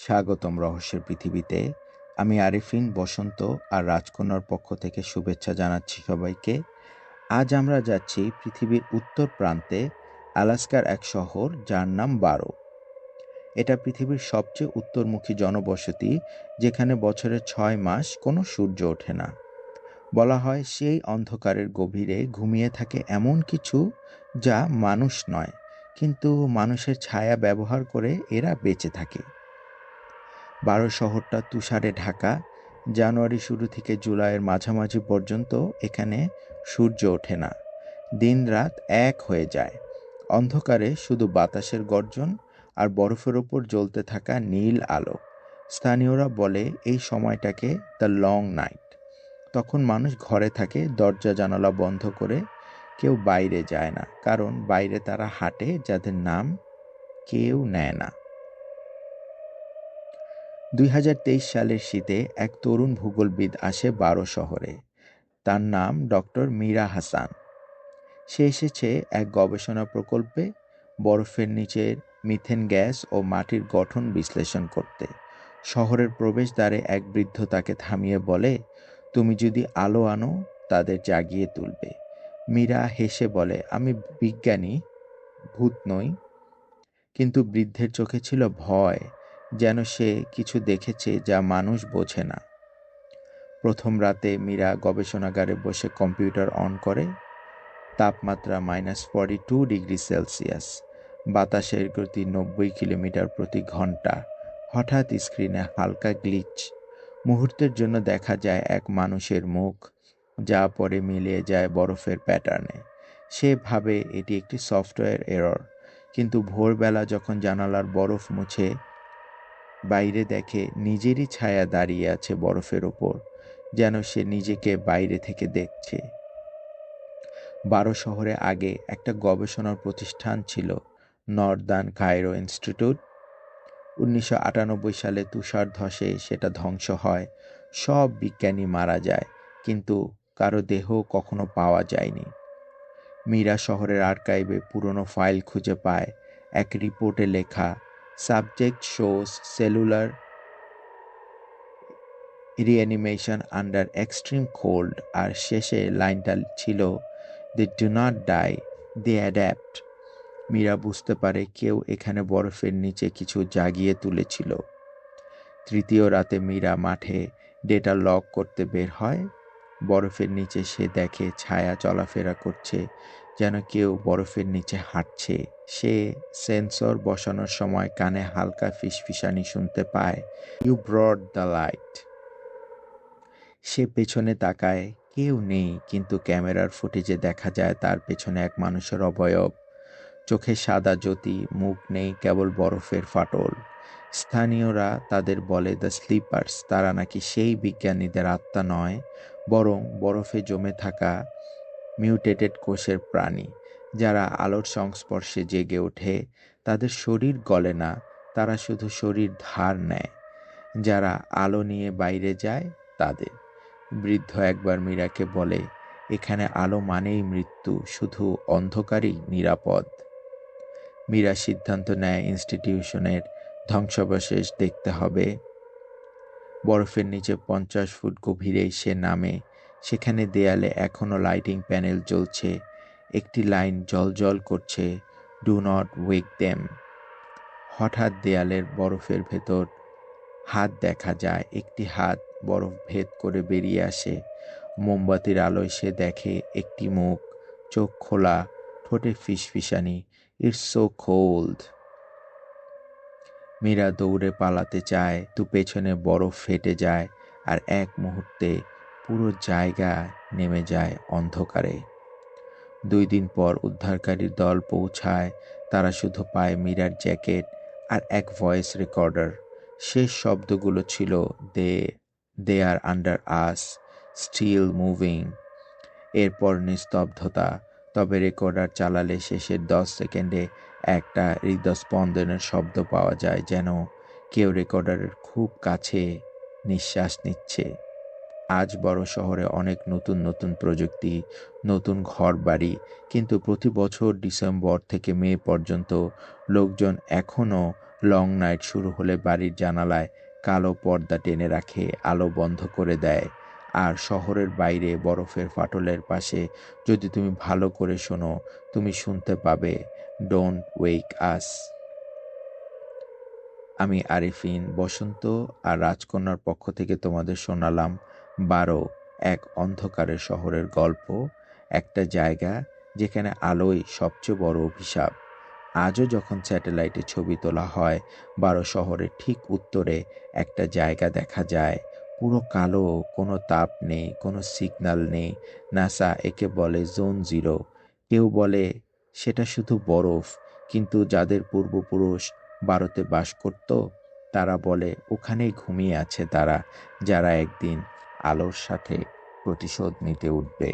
স্বাগতম রহস্যের পৃথিবীতে। আমি আরিফিন বসন্ত আর রাজকন্যার পক্ষ থেকে শুভেচ্ছা জানাচ্ছি সবাইকে। আজ আমরা যাচ্ছি পৃথিবীর উত্তর প্রান্তে আলাস্কার এক শহর যার নাম বারো। এটা পৃথিবীর সবচেয়ে উত্তরমুখী জনবসতি যেখানে বছরের ছয় মাস কোনো সূর্য ওঠে না। বলা হয় সেই অন্ধকারের গভীরে ঘুমিয়ে থাকে এমন কিছু যা মানুষ নয়, কিন্তু মানুষের ছায়া ব্যবহার করে এরা বেঁচে থাকে। বারো শহরটা তুষারে ঢাকা। জানুয়ারি শুরু থেকে জুলাইয়ের মাঝামাঝি পর্যন্ত এখানে সূর্য ওঠে না। দিন রাত এক হয়ে যায়। অন্ধকারে শুধু বাতাসের গর্জন আর বরফের ওপর জ্বলতে থাকা নীল আলো। স্থানীয়রা বলে, এই সময়টাকে দ্য লং নাইট। তখন মানুষ ঘরে থাকে, দরজা জানালা বন্ধ করে কেউ বাইরে যায় না। কারণ বাইরে তারা হাঁটে যাদের নাম কেউ নেয় না। দুই হাজার তেইশ সালের শীতে এক তরুণ ভূগোলবিদ আসে বারো শহরে। তার নাম ডক্টর মীরা হাসান। সে এসেছে এক গবেষণা প্রকল্পে বরফের নিচের মিথেন গ্যাস ও মাটির গঠন বিশ্লেষণ করতে। শহরের প্রবেশদ্বারে এক বৃদ্ধ তাকে থামিয়ে বলে, তুমি যদি আলো আনো, তাদের জাগিয়ে তুলবে। মীরা হেসে বলে, আমি বিজ্ঞানী, ভূত নই। কিন্তু বৃদ্ধের চোখে ছিল ভয়। যেন সে কিছু দেখেছে যা মানুষ বোঝে না। প্রথম রাতে মীরা গবেষণাগারে বসে কম্পিউটার অন করে, তাপমাত্রা minus forty two degree Celsius, বাতাসের গতি নব্বই কিলোমিটার প্রতি ঘণ্টা, হঠাৎ স্ক্রিনে হালকা গ্লিচ। মুহূর্তের জন্য দেখা যায় এক মানুষের মুখ, যা পরে মিলিয়ে যায় বরফের প্যাটার্নে। সে ভাবে এটি একটি সফটওয়্যার এরর, কিন্তু ভোরবেলা যখন জানালার বরফ মুছে বাইরে দেখে নিজেরই ছায়া দাঁড়িয়ে আছে বরফের ওপর, যেন সে নিজেকে বাইরে থেকে দেখছে। বারো শহরে আগে একটা গবেষণার প্রতিষ্ঠান ছিল নর্দান কায়রো ইনস্টিটিউট। উনিশশো আটানব্বই সালে তুষার ধসে সেটা ধ্বংস হয়, সব বিজ্ঞানী মারা যায়, কিন্তু কারও দেহ কখনো পাওয়া যায়নি। মীরা শহরের আর্কাইভে পুরনো ফাইল খুঁজে পায়, এক রিপোর্টে লেখা subject shows cellular reanimation under extreme cold আর শেষে লাইনটা ছিল they do not die they adapt Meera বুঝতে পারে কেউ এখানে বরফের নিচে কিছু জাগিয়ে তুলেছিল। তৃতীয় রাতে মীরা মাঠে ডেটা লক করতে বের হয়। বরফের নিচে সে দেখে ছায়া চলাফেরা করছে, যেন কেউ বরফের নিচে হাঁটছে। সে সেন্সর বসানোর সময় কানে হালকা ফিসফিসানি শুনতে পায় ইউ ব্রড দ্য লাইট সে পেছনে তাকায়, কেউ নেই, কিন্তু ক্যামেরার ফুটেজে দেখা যায় তার পেছনে এক মানুষের অবয়ব। চোখে সাদা জ্যোতি, মুখ নেই কেবল বরফের ফাটল। স্থানীয়রা তাদের বলে দ্য স্লিপার্স তারা নাকি সেই বিজ্ঞানীদের আত্মা নয় বরং বরফে জমে থাকা মিউটেটেড কোষের প্রাণী, যারা আলোর সংস্পর্শে জেগে ওঠে, তাদের শরীর গলে না, তারা শুধু শরীর ধার নেয়। যারা আলো নিয়ে বাইরে যায়, তাদের। বৃদ্ধ একবার মীরাকে বলে, এখানে আলো মানেই মৃত্যু, শুধু অন্ধকারই নিরাপদ। মীরা সিদ্ধান্ত নেয় ইনস্টিটিউশনের ধ্বংসাবশেষ দেখতে হবে। বরফের নিচে পঞ্চাশ ফুট গভীরে সে নামে। সেখানে দেয়ালে এখনও লাইটিং প্যানেল জ্বলছে। একটি লাইন জল করছে ডু নট ওয়েক দেম হঠাৎ দেয়ালের বরফের ভেতর হাত দেখা যায়। একটি হাত বরফ ভেদ করে বেরিয়ে আসে। মোমবাতির আলোয় সে দেখে একটি মুখ, চোখ খোলা, ঠোঁটে ফিসফিসানি। ইটস সো কোল্ড মীরা দৌড়ে পালাতে চায়, তু পেছনে বরফ ফেটে যায় আর এক মুহূর্তে পুরো জায়গা নেমে যায় অন্ধকারে। দুই দিন পর উদ্ধারকারীর দল পৌঁছায়, তারা শুধু পায় মীরার জ্যাকেট আর এক ভয়েস রেকর্ডার। শেষ শব্দগুলো ছিল they they are under us, still moving. এরপর নিস্তব্ধতা, তবে রেকর্ডার চালালে শেষের দশ সেকেন্ডে একটা হৃদস্পন্দনের শব্দ পাওয়া যায় যেন কেউ রেকর্ডারের খুব কাছে নিঃশ্বাস নিচ্ছে। আজ বড় শহরে অনেক নতুন নতুন প্রযুক্তি, নতুন ঘর বাড়ি কিন্তু প্রতি বছর ডিসেম্বর থেকে মে পর্যন্ত লোকজন এখনও লং নাইট শুরু হলে বাড়ির জানালায় কালো পর্দা টেনে রাখে, আলো বন্ধ করে দেয়। আর শহরের বাইরে বরফের ফাটলের পাশে যদি তুমি ভালো করে শোনো, তুমি শুনতে পাবে ডোন্ট ওয়েক আস আমি আরিফিন, বসন্ত আর রাজকন্যার পক্ষ থেকে তোমাদের শোনালাম বারো এক অন্ধকারের শহরের গল্প, একটা জায়গা যেখানে আলোই সবচেয়ে বড় অভিশাপ। আজও যখন স্যাটেলাইটে ছবি তোলা হয়, বারো শহরের ঠিক উত্তরে একটা জায়গা দেখা যায়। পুরো কালো, কোনো তাপ নেই, কোনো সিগন্যাল নেই। নাসা একে বলে জোন জিরো কেউ বলে সেটা শুধু বরফ, কিন্তু যাদের পূর্বপুরুষ ভারতে বাস করত, তারা বলে ওখানেই ঘুমিয়ে আছে তারা, যারা একদিন আলোর সাথে প্রতিশোধ নিতে উঠবে।